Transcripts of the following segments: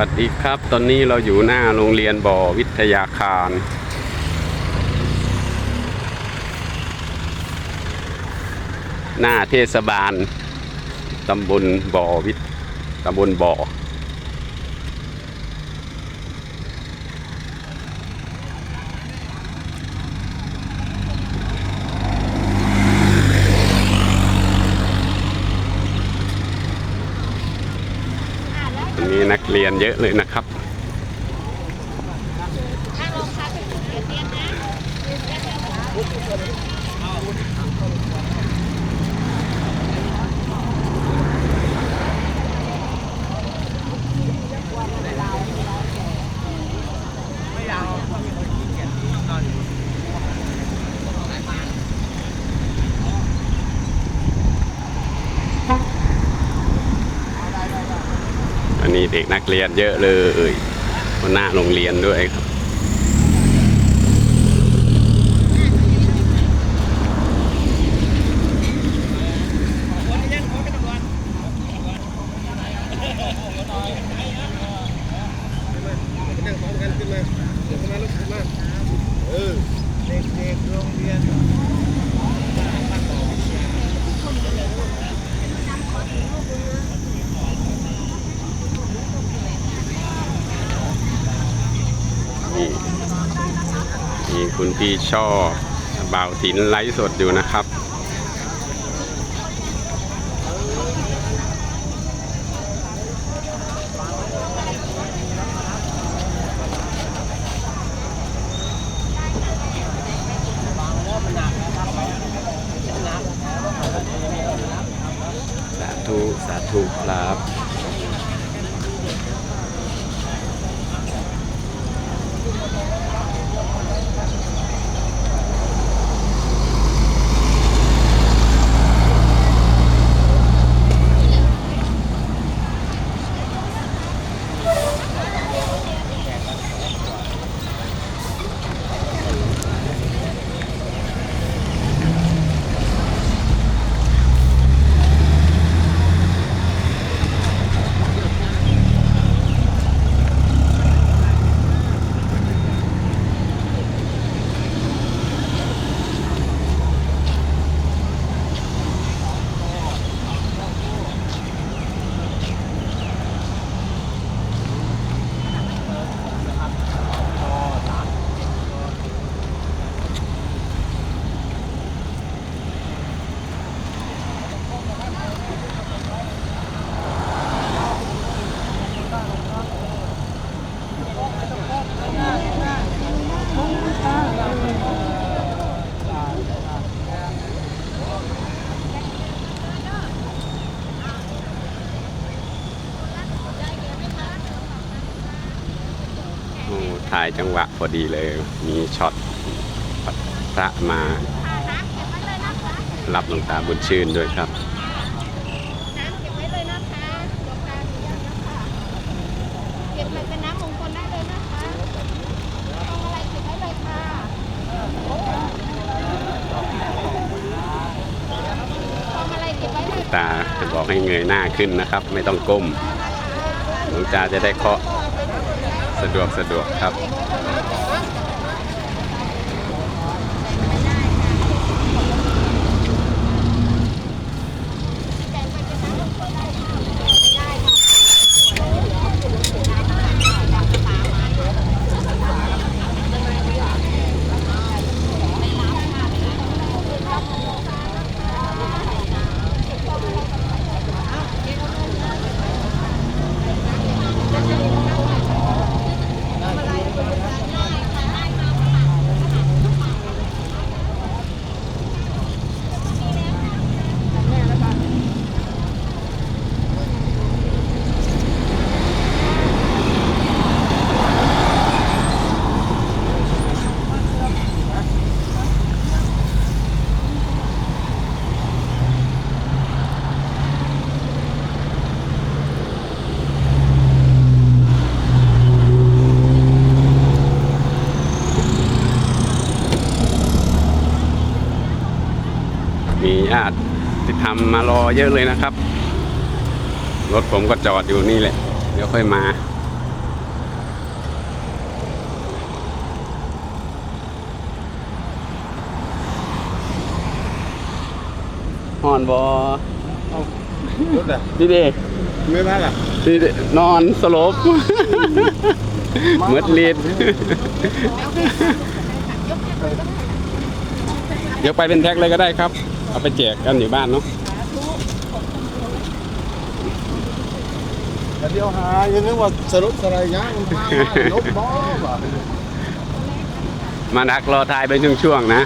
วัสดีครับ ตอนนี้เราอยู่หน้าโรงเรียนบ่อวิทยาคาร หน้าเทศบาลตำบลบ่อวิทตำบลบ่อ วันนี้นัก เรียนเยอะเลยนะครับ เด็กนักเรียนเยอะเลยคนหน้าโรงเรียนด้วยครับ นั่งพร้อมกันขึ้นมาเดี๋ยวขึ้นมาลุกขึ้นมาเออเด็กๆโรงเรียน นี่มี คุณพี่ช่อบ่าวถินไลฟ์สดอยู่นะครับ สาธุ สาธุครับายจังหวะพอดีเลย มีช็อตพระมารับหลวงตาบุญชื่นด้วยครับน้ำเก็บไว้เลยนะคะหลวงตาเลี้ยงนะคะเก็บไปเป็นน้ำมงคลได้เลยนะคะทองอะไรเก็บไว้เลยค่ะทองอะไรเก็บไว้หลเลวยงตาจะบอกให้เงยหน้าขึ้นนะครับ ไม่ต้องก้มหลวงตาจะได้เคาะสะดวกสะดวกครับารอเยอะเลยนะครับ รถผมก็จอดอยู่นี่แหละ เดี๋ยวค่อยมา หอนบอรถอะพี่เดไม่มากอะพี่นอนสลบเมือดลีดเดี๋ยวไปเป็นแท็กเลยก็ได้ครับ เอาไปแจกกันอยู่บ้านเนาะ แต่เดียวหายังนึกว่าสรุปอะไรยังมามาลบบ่บ่มาดักรอทายเป็นช่วงๆนะ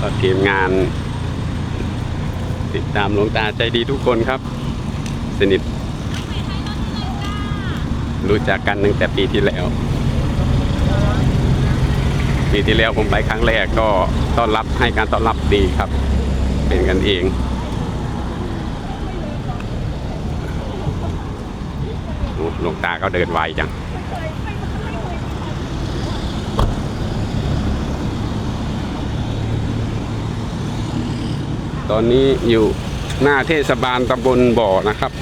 ก็ทีมงาน ติดตามหลวงตาใจดีทุกคนครับ สนิท รู้จักกันตั้งแต่ปีที่แล้ว ปีที่แล้วผมไปครั้งแรกก็ต้อนรับให้การต้อนรับดีครับ เป็นกันเอง หลวงตาก็เดินไวจังตอนนี้อยู่หน้าเทศบาลตำบลบ่อนะครับ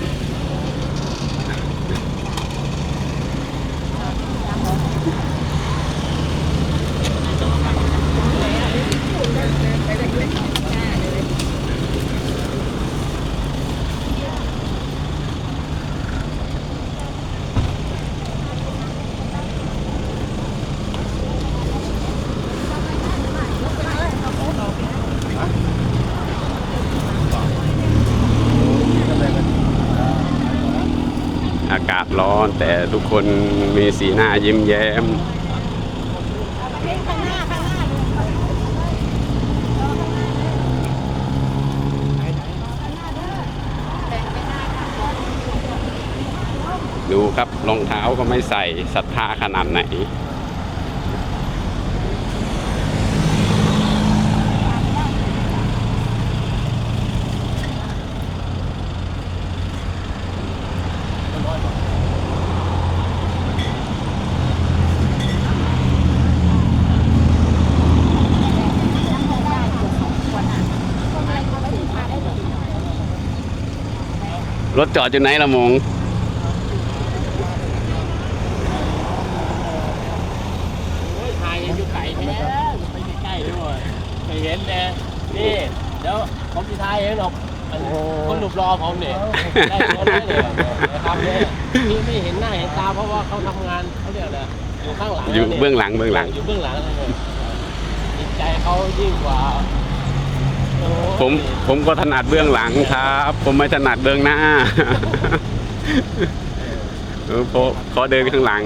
ร้อน แต่ทุกคนมีสีหน้ายิ้มแย้ม ดูครับรองเท้าก็ไม่ใส่ศรัทธาขนาดไหน รถจอดอยู่ไหนละมงถ่ายอยู่ไกลแท้ไปใกล้ๆด้วยไม่เห็นนะนี่เดี๋ยวผมจะถ่ายเองหรอกอันคนหลุบรอผมเนี่ยได้คนเลยเนี่ยนะครับเนี่ยที่ไม่เห็นหน้าเห็นตาเพราะว่าเขาทำงานเขาเรียกอะไรอยู่ข้างหลังอยู่เบื้องหลังเบื้องหลังอยู่เบื้องหลังเนี่ยจิตใจเขายิ่งกว่าโอ้โห ผมผมก็ถนัดเบื้องหลังครับ ผมไม่ถนัดเบื้องหน้าเออพอขอเดินข้างหลัง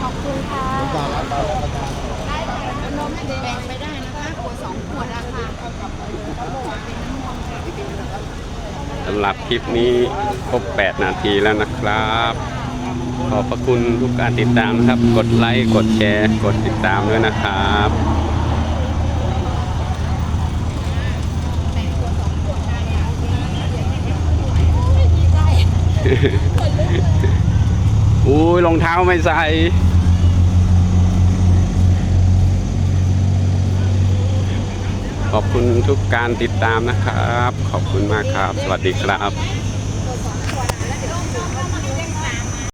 ขอบคุณค่ะตารับตารับตาได้แต่นมไม่ได้แบ่งไปได้นะคะขวดสองขวดอะค่ะสำหรับคลิปนี้ครบ 8 นาทีแล้วนะครับ ขอบพระคุณทุกการติดตามนะครับ กดไลค์ กดแชร์ กดติดตามด้วยนะครับอุ้ยรองเท้าไม่ใส่ขอบคุณทุกการติดตามนะครับ ขอบคุณมากครับ สวัสดีครับ